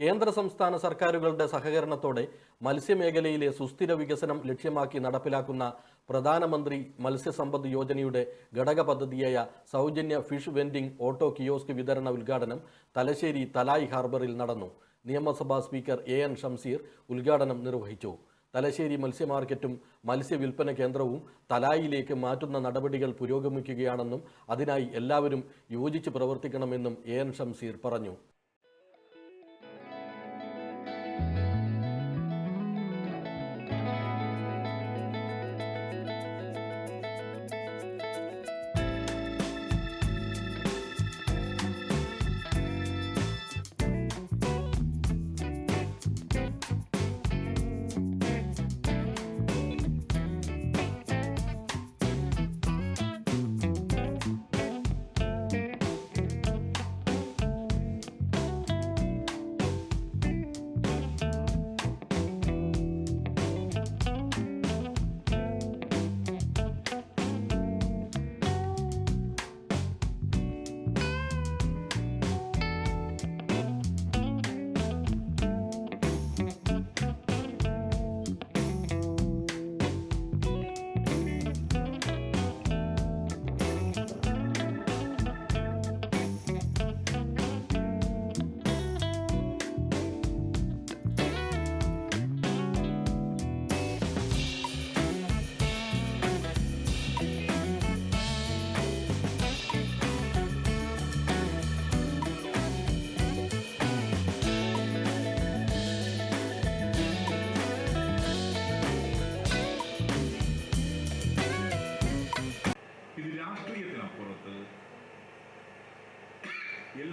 കേന്ദ്ര സംസ്ഥാന സർക്കാരുകളുടെ സഹകരണത്തോടെ മത്സ്യമേഖലയിലെ സുസ്ഥിര വികസനം ലക്ഷ്യമാക്കി നടപ്പിലാക്കുന്ന പ്രധാനമന്ത്രി മത്സ്യസമ്പദ് യോജനയുടെ ഘടക പദ്ധതിയായ സൗജന്യ ഫിഷ് വെൻഡിംഗ് ഓട്ടോ കിയോസ്ക് വിതരണ ഉദ്ഘാടനം തലശ്ശേരി തലായ് ഹാർബറിൽ നടന്നു. നിയമസഭാ സ്പീക്കർ എ എൻ ഷംസീർ ഉദ്ഘാടനം നിർവഹിച്ചു. തലശ്ശേരി മത്സ്യമാർക്കറ്റും മത്സ്യവിൽപ്പന കേന്ദ്രവും തലായിലേക്ക് മാറ്റുന്ന നടപടികൾ പുരോഗമിക്കുകയാണെന്നും അതിനായി എല്ലാവരും യോജിച്ച് പ്രവർത്തിക്കണമെന്നും എ എൻ ഷംസീർ പറഞ്ഞു.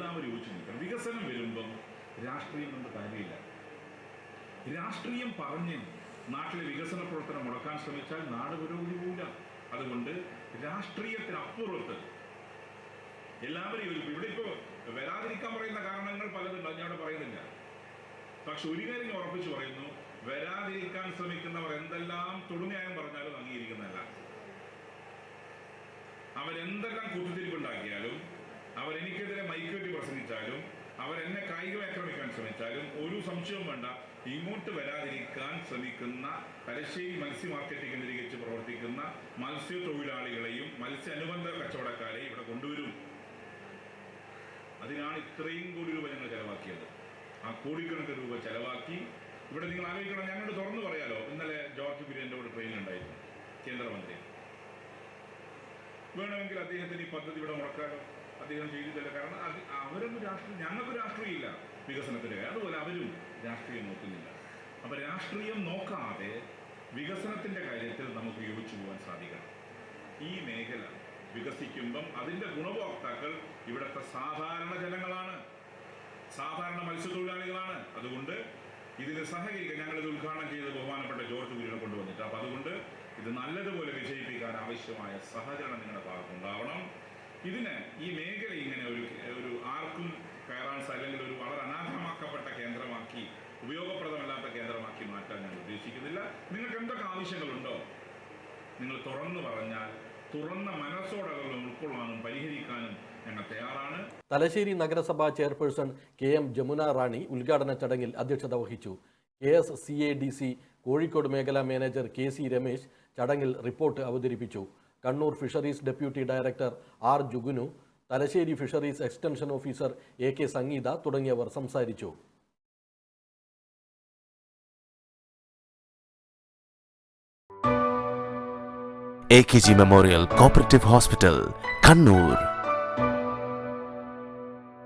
എല്ലാവരും യോജിച്ചു നിൽക്കണം. വികസനം വരുമ്പം രാഷ്ട്രീയം കൊണ്ട് കാര്യമില്ല. രാഷ്ട്രീയം പറഞ്ഞ് നാട്ടിലെ വികസന പ്രവർത്തനം മുടക്കാൻ ശ്രമിച്ചാൽ നാട് പുരോഗതി പോകില്ല അതുകൊണ്ട് രാഷ്ട്രീയത്തിനപ്പുറത്ത് എല്ലാവരും യോജിക്കും ഇവിടെ ഇപ്പോൾ വരാതിരിക്കാൻ പറയുന്ന കാരണങ്ങൾ പലതുണ്ട്. ഞാൻ അവിടെ പറയുന്നില്ല. പക്ഷെ ഒരു കാര്യം ഉറപ്പിച്ചു പറയുന്നു. വരാതിരിക്കാൻ ശ്രമിക്കുന്നവർ എന്തെല്ലാം തൊടുന്യായം പറഞ്ഞാലും അംഗീകരിക്കുന്നതല്ല. അവരെന്തെല്ലാം കുത്തിത്തിരിപ്പുണ്ടാക്കിയാലും അവരെനിക്കെതിരെ മൈക്കുവെട്ടി പ്രസംഗിച്ചാലും അവരെന്നെ കായികം ആക്രമിക്കാൻ ശ്രമിച്ചാലും ഒരു സംശയവും വേണ്ട. ഇങ്ങോട്ട് വരാതിരിക്കാൻ ശ്രമിക്കുന്ന തലശ്ശേരി മത്സ്യ മാർക്കറ്റ് കേന്ദ്രീകരിച്ച് പ്രവർത്തിക്കുന്ന മത്സ്യ തൊഴിലാളികളെയും മത്സ്യ അനുബന്ധ കച്ചവടക്കാരെയും ഇവിടെ കൊണ്ടുവരും. അതിനാണ് ഇത്രയും കോടി രൂപ ഞങ്ങൾ ചെലവാക്കിയത്. ആ കോടിക്കണക്കിന് രൂപ ചെലവാക്കി വേണമെങ്കിൽ അദ്ദേഹത്തിന് ഈ പദ്ധതി ഇവിടെ മുടക്കാനോ അദ്ദേഹം ചെയ്തിട്ടില്ല. കാരണം അത് അവരൊന്നും രാഷ്ട്രീയം ഞങ്ങൾക്ക് രാഷ്ട്രീയമില്ല വികസനത്തിന് അതുപോലെ അവരും രാഷ്ട്രീയം നോക്കുന്നില്ല. അപ്പൊ രാഷ്ട്രീയം നോക്കാതെ വികസനത്തിന്റെ കാര്യത്തിൽ നമുക്ക് യോജിച്ചു പോകാൻ സാധിക്കണം. ഈ മേഖല വികസിക്കുമ്പം അതിന്റെ ഗുണഭോക്താക്കൾ ഇവിടുത്തെ സാധാരണ ജനങ്ങളാണ്. സാധാരണ മത്സ്യത്തൊഴിലാളികളാണ്. അതുകൊണ്ട് ഇതിന് സഹകരിക്കാൻ ഞങ്ങളിത് ഉദ്ഘാടനം ആവശ്യമായ സഹകരണം നിങ്ങളുടെ ഭാഗത്തുണ്ടാവണം ഇതിന് ഈ മേഖല ഇങ്ങനെ ഒരു ഒരു ആർക്കും കയറാൻ അല്ലെങ്കിൽ ഒരു വളരെ അനാഥമാക്കപ്പെട്ട കേന്ദ്രമാക്കി ഉപയോഗപ്രദമല്ലാത്ത കേന്ദ്രമാക്കി മാറ്റാൻ ഞാൻ ഉദ്ദേശിക്കുന്നില്ല. നിങ്ങൾക്ക് എന്തൊക്കെ ആവശ്യങ്ങളുണ്ടോ? നിങ്ങൾ തുറന്നു പറഞ്ഞാൽ തുറന്ന മനസ്സോടെ ഉൾക്കൊള്ളാനും പരിഹരിക്കാനും തയ്യാറാണ്. തലശ്ശേരി നഗരസഭാ chairperson K M Jamuna Rani ഉദ്ഘാടന ചടങ്ങിൽ അധ്യക്ഷത വഹിച്ചു. K S C A D C Kozhikode മേഖലാ മാനേജർ കെ സി രമേശ് ചടങ്ങിൽ റിപ്പോർട്ട് അവതരിപ്പിച്ചു. Kannur fisheries deputy director R Jugunu Thalassery fisheries extension officer A K Sangeetha തുടങ്ങിയവർ സംസാരിച്ചു. A K G memorial cooperative hospital Kannur